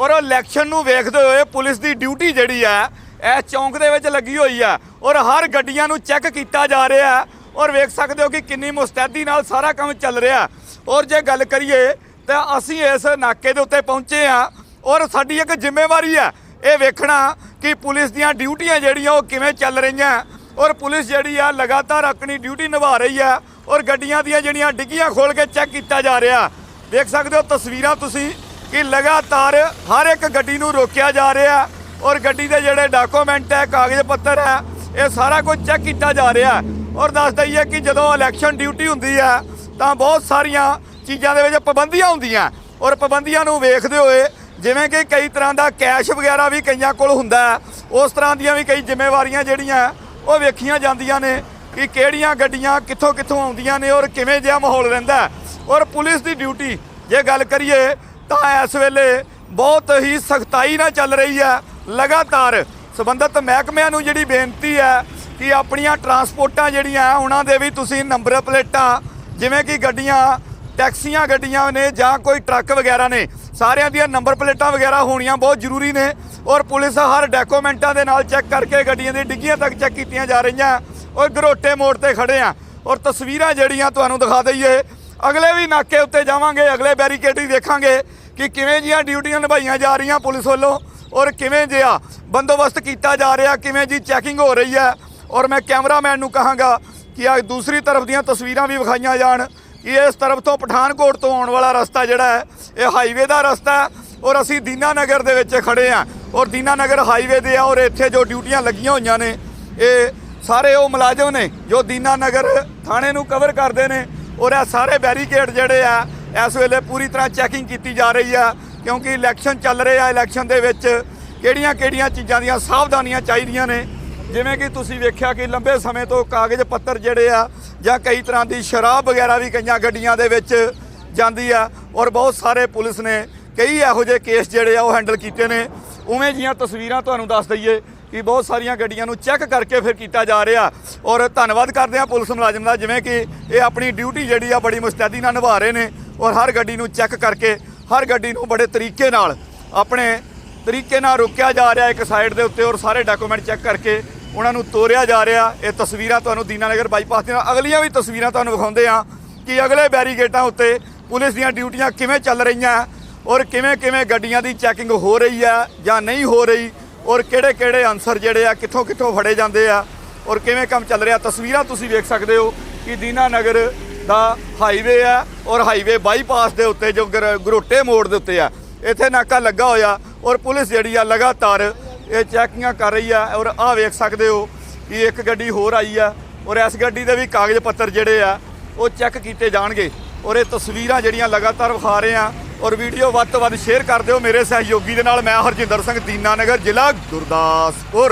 ਔਰ ਇਲੈਕਸ਼ਨ ਨੂੰ ਵੇਖਦੇ ਹੋਏ ਪੁਲਿਸ ਦੀ ਡਿਊਟੀ ਜਿਹੜੀ ਆ, ਇਹ ਚੌਂਕ ਦੇ ਵਿੱਚ ਲੱਗੀ ਹੋਈ ਆ ਔਰ ਹਰ ਗੱਡੀਆਂ ਨੂੰ ਚੈੱਕ ਕੀਤਾ ਜਾ ਰਿਹਾ ਔਰ ਵੇਖ ਸਕਦੇ ਹੋ ਕਿ ਕਿੰਨੀ ਮੁਸਤੈਦੀ ਨਾਲ ਸਾਰਾ ਕੰਮ ਚੱਲ ਰਿਹਾ ਔਰ ਜੇ ਗੱਲ ਕਰੀਏ ਤਾਂ ਅਸੀਂ ਇਸ ਨਾਕੇ ਦੇ ਉੱਤੇ ਪਹੁੰਚੇ ਆ ਔਰ ਸਾਡੀ ਇੱਕ ਜ਼ਿੰਮੇਵਾਰੀ ਹੈ, ਇਹ ਵੇਖਣਾ ਕਿ ਪੁਲਿਸ ਦੀਆਂ ਡਿਊਟੀਆਂ ਜਿਹੜੀਆਂ ਉਹ ਕਿਵੇਂ ਚੱਲ ਰਹੀਆਂ ਔਰ ਪੁਲਿਸ ਜਿਹੜੀ ਆ, ਲਗਾਤਾਰ ਆਪਣੀ ਡਿਊਟੀ ਨਿਭਾ ਰਹੀ ਆ ਔਰ ਗੱਡੀਆਂ ਦੀਆਂ ਜਿਹੜੀਆਂ ਡਿੱਗੀਆਂ ਖੋਲ ਕੇ ਚੈੱਕ ਕੀਤਾ ਜਾ ਰਿਹਾ ਦੇਖ ਸਕਦੇ ਹੋ ਤਸਵੀਰਾਂ ਤੁਸੀਂ ਕਿ ਲਗਾਤਾਰ ਹਰ ਇੱਕ ਗੱਡੀ ਨੂੰ ਰੋਕਿਆ ਜਾ ਰਿਹਾ ਔਰ ਗੱਡੀ ਦੇ ਜਿਹੜੇ ਡਾਕੂਮੈਂਟ ਹੈ, ਕਾਗਜ਼ ਪੱਤਰ ਹੈ, ਇਹ ਸਾਰਾ ਕੁਝ ਚੈੱਕ ਕੀਤਾ ਜਾ ਰਿਹਾ ਔਰ ਦੱਸ ਦਈਏ ਕਿ ਜਦੋਂ ਇਲੈਕਸ਼ਨ ਡਿਊਟੀ ਹੁੰਦੀ ਹੈ, ਤਾਂ ਬਹੁਤ ਸਾਰੀਆਂ ਚੀਜ਼ਾਂ ਦੇ ਵਿੱਚ ਪਾਬੰਦੀਆਂ ਹੁੰਦੀਆਂ ਔਰ ਪਾਬੰਦੀਆਂ ਨੂੰ ਵੇਖਦੇ ਹੋਏ ਜਿਵੇਂ ਕਿ ਕਈ ਤਰ੍ਹਾਂ ਦਾ ਕੈਸ਼ ਵਗੈਰਾ ਵੀ ਕਈਆਂ ਕੋਲ ਹੁੰਦਾ ਉਸ ਤਰ੍ਹਾਂ ਦੀਆਂ ਵੀ ਕਈ ਜ਼ਿੰਮੇਵਾਰੀਆਂ ਜਿਹੜੀਆਂ ਉਹ ਵੇਖੀਆਂ ਜਾਂਦੀਆਂ ਨੇ ਕਿ ਕਿਹੜੀਆਂ ਗੱਡੀਆਂ ਕਿੱਥੋਂ ਕਿੱਥੋਂ ਆਉਂਦੀਆਂ ਨੇ ਔਰ ਕਿਵੇਂ ਜਿਹਾ ਮਾਹੌਲ ਰਹਿੰਦਾ ਔਰ ਪੁਲਿਸ ਦੀ ਡਿਊਟੀ ਜੇ ਗੱਲ ਕਰੀਏ ਤਾਂ ਇਸ ਵੇਲੇ ਬਹੁਤ ਹੀ ਸਖਤਾਈ ਨਾਲ ਚੱਲ ਰਹੀ ਹੈ। ਲਗਾਤਾਰ ਸਬੰਧਤ ਮਹਿਕਮਿਆਂ ਨੂੰ ਜਿਹੜੀ ਬੇਨਤੀ ਹੈ ਕਿ ਆਪਣੀਆਂ ਟਰਾਂਸਪੋਰਟਾਂ ਜਿਹੜੀਆਂ ਉਹਨਾਂ ਦੇ ਵੀ ਤੁਸੀਂ ਨੰਬਰ ਪਲੇਟਾਂ, ਜਿਵੇਂ ਕਿ ਗੱਡੀਆਂ, ਟੈਕਸੀਆਂ ਗੱਡੀਆਂ ਨੇ ਜਾਂ ਕੋਈ ਟਰੱਕ ਵਗੈਰਾ ਨੇ, ਸਾਰਿਆਂ ਦੀਆਂ ਨੰਬਰ ਪਲੇਟਾਂ ਵਗੈਰਾ ਹੋਣੀਆਂ ਬਹੁਤ ਜ਼ਰੂਰੀ ਨੇ ਔਰ ਪੁਲਿਸ ਹਰ ਡਾਕੂਮੈਂਟਾਂ ਦੇ ਨਾਲ ਚੈੱਕ ਕਰਕੇ ਗੱਡੀਆਂ ਦੀ ਡਿੱਗੀਆਂ ਤੱਕ ਚੈੱਕ ਕੀਤੀਆਂ ਜਾ ਰਹੀਆਂ। ਔਰ ਗਰੋਟੇ ਮੋੜ ਤੇ ਖੜੇ ਆ ਔਰ ਤਸਵੀਰਾਂ ਜਿਹੜੀਆਂ ਤੁਹਾਨੂੰ ਦਿਖਾ ਦਈਏ ਅਗਲੇ ਵੀ ਨਾਕੇ ਉੱਤੇ ਜਾਵਾਂਗੇ, ਅਗਲੇ ਬੈਰੀਕੇਡ ਵੀ ਦੇਖਾਂਗੇ ਕਿ ਕਿਵੇਂ ਜੀਆਂ ਡਿਊਟੀਆਂ ਨਿਭਾਈਆਂ ਜਾ ਰਹੀਆਂ ਪੁਲਿਸ ਵੱਲੋਂ ਔਰ ਕਿਵੇਂ ਜਿਹਾ ਬੰਦੋਬਸਤ ਕੀਤਾ ਜਾ ਰਿਹਾ, ਕਿਵੇਂ ਜੀ ਚੈਕਿੰਗ ਹੋ ਰਹੀ ਹੈ ਔਰ ਮੈਂ ਕੈਮਰਾਮੈਨ ਨੂੰ ਕਹਾਂਗਾ ਕਿ ਆ ਦੂਸਰੀ ਤਰਫ ਦੀਆਂ ਤਸਵੀਰਾਂ ਵੀ ਵਿਖਾਈਆਂ ਜਾਣ ਕਿ ਇਸ ਤਰਫ ਤੋਂ ਪਠਾਨਕੋਟ ਤੋਂ ਆਉਣ ਵਾਲਾ ਰਸਤਾ ਜਿਹੜਾ ਹੈ, ਇਹ ਹਾਈਵੇ ਦਾ ਰਸਤਾ ਹੈ ਔਰ ਅਸੀਂ ਦੀਨਾ ਨਗਰ ਦੇ ਵਿੱਚ ਖੜੇ ਆ ਔਰ ਦੀਨਾ ਨਗਰ ਹਾਈਵੇ ਦੇ ਆ ਔਰ ਇੱਥੇ ਜੋ ਡਿਊਟੀਆਂ ਲੱਗੀਆਂ ਹੋਈਆਂ ਨੇ, ਇਹ ਸਾਰੇ ਉਹ ਮੁਲਾਜ਼ਮ ਨੇ ਜੋ ਦੀਨਾ ਨਗਰ ਥਾਣੇ ਨੂੰ ਕਵਰ ਕਰਦੇ ਨੇ ਔਰ ਇਹ ਸਾਰੇ ਬੈਰੀਕੇਡ ਜਿਹੜੇ ਆ, ਇਸ ਵੇਲੇ ਪੂਰੀ ਤਰ੍ਹਾਂ ਚੈਕਿੰਗ ਕੀਤੀ ਜਾ ਰਹੀ ਆ, ਕਿਉਂਕਿ ਇਲੈਕਸ਼ਨ ਚੱਲ ਰਿਹਾ ਇਲੈਕਸ਼ਨ ਦੇ ਵਿੱਚ। ਕਿਹੜੀਆਂ-ਕਿਹੜੀਆਂ ਚੀਜ਼ਾਂ ਦੀਆਂ ਸਾਵਧਾਨੀਆਂ ਚਾਹੀਦੀਆਂ ਨੇ? ਜਿਵੇਂ ਕਿ ਤੁਸੀਂ ਵੇਖਿਆ ਕਿ ਲੰਬੇ ਸਮੇਂ ਤੋਂ ਕਾਗਜ਼ ਪੱਤਰ ਜਿਹੜੇ ਆ, ਜਾਂ ਕਈ ਤਰ੍ਹਾਂ ਦੀ ਸ਼ਰਾਬ ਵਗੈਰਾ ਵੀ ਕਈਆਂ ਗੱਡੀਆਂ ਦੇ ਵਿੱਚ ਜਾਂਦੀ ਆ, ਔਰ ਬਹੁਤ ਸਾਰੇ ਪੁਲਿਸ ਨੇ ਕਈ ਇਹੋ ਜਿਹੇ ਕੇਸ ਜਿਹੜੇ ਆ ਉਹ ਹੈਂਡਲ ਕੀਤੇ ਨੇ। ਉਵੇਂ ਜੀਆਂ ਤਸਵੀਰਾਂ ਤੁਹਾਨੂੰ ਦੱਸ ਦਈਏ ਕਿ ਬਹੁਤ ਸਾਰੀਆਂ ਗੱਡੀਆਂ ਨੂੰ ਚੈੱਕ ਕਰਕੇ ਫਿਰ ਕੀਤਾ ਜਾ ਰਿਹਾ। ਔਰ ਧੰਨਵਾਦ ਕਰਦੇ ਹਾਂ ਪੁਲਿਸ ਮੁਲਾਜ਼ਮ ਦਾ, ਜਿਵੇਂ ਕਿ ਇਹ ਆਪਣੀ ਡਿਊਟੀ ਜਿਹੜੀ ਆ ਬੜੀ ਮੁਸਤੈਦੀ ਨਾਲ ਨਿਭਾ ਰਹੇ ਨੇ ਔਰ ਹਰ ਗੱਡੀ ਨੂੰ ਚੈੱਕ ਕਰਕੇ, ਹਰ ਗੱਡੀ ਨੂੰ ਬੜੇ ਤਰੀਕੇ ਨਾਲ, ਆਪਣੇ ਤਰੀਕੇ ਨਾਲ ਰੋਕਿਆ ਜਾ ਰਿਹਾ ਇੱਕ ਸਾਈਡ ਦੇ ਉੱਤੇ ਔਰ ਸਾਰੇ ਡਾਕੂਮੈਂਟ ਚੈੱਕ ਕਰਕੇ ਉਹਨਾਂ ਨੂੰ ਤੋਰਿਆ ਜਾ ਰਿਹਾ। ਇਹ ਤਸਵੀਰਾਂ ਤੁਹਾਨੂੰ ਦੀਨਾਨਗਰ ਬਾਈਪਾਸ ਦੀਆਂ, ਅਗਲੀਆਂ ਵੀ ਤਸਵੀਰਾਂ ਤੁਹਾਨੂੰ ਵਿਖਾਉਂਦੇ ਆ ਕਿ ਅਗਲੇ ਬੈਰੀਗੇਟਾਂ ਉੱਤੇ ਪੁਲਿਸ ਦੀਆਂ ਡਿਊਟੀਆਂ ਕਿਵੇਂ ਚੱਲ ਰਹੀਆਂ ਔਰ ਕਿਵੇਂ ਕਿਵੇਂ ਗੱਡੀਆਂ ਦੀ ਚੈਕਿੰਗ ਹੋ ਰਹੀ ਹੈ ਜਾਂ ਨਹੀਂ ਹੋ ਰਹੀ। ਔਰ ਕਿਹੜੇ ਕਿਹੜੇ ਅਨਸਰ ਜਿਹੜੇ ਆ, ਕਿੱਥੋਂ ਕਿੱਥੋਂ ਫੜੇ ਜਾਂਦੇ ਆ, ਔਰ ਕਿਵੇਂ ਕੰਮ ਚੱਲ ਰਿਹਾ, ਤਸਵੀਰਾਂ ਤੁਸੀਂ ਵੇਖ ਸਕਦੇ ਹੋ ਕਿ ਦੀਨਾ ਨਗਰ ਦਾ ਹਾਈਵੇ ਆ ਔਰ ਹਾਈਵੇ ਬਾਈਪਾਸ ਦੇ ਉੱਤੇ ਜੋ ਗਰ- ਗਰੋਟੇ ਮੋੜ ਦੇ ਉੱਤੇ ਆ। ਇੱਥੇ ਨਾਕਾ ਲੱਗਾ ਹੋਇਆ ਔਰ ਪੁਲਿਸ ਜਿਹੜੀ ਆ ਲਗਾਤਾਰ ਇਹ ਚੈਕਿੰਗਾਂ ਕਰ ਰਹੀ ਆ ਔਰ ਆਹ ਵੇਖ ਸਕਦੇ ਹੋ ਕਿ ਇੱਕ ਗੱਡੀ ਹੋਰ ਆਈ ਆ ਔਰ ਇਸ ਗੱਡੀ ਦੇ ਵੀ ਕਾਗਜ਼ ਪੱਤਰ ਜਿਹੜੇ ਆ ਉਹ ਚੈੱਕ ਕੀਤੇ ਜਾਣਗੇ ਔਰ ਇਹ ਤਸਵੀਰਾਂ ਜਿਹੜੀਆਂ ਲਗਾਤਾਰ ਵਿਖਾ ਰਹੇ ਆ ਔਰ ਵੀਡੀਓ ਵੱਧ ਤੋਂ ਵੱਧ ਸ਼ੇਅਰ ਕਰ ਦਿਓ ਮੇਰੇ ਸਹਿਯੋਗੀ ਦੇ ਨਾਲ। ਮੈਂ ਹਰਜਿੰਦਰ ਸਿੰਘ ਦੀਨਾਨਗਰ ਜ਼ਿਲ੍ਹਾ ਗੁਰਦਾਸਪੁਰ।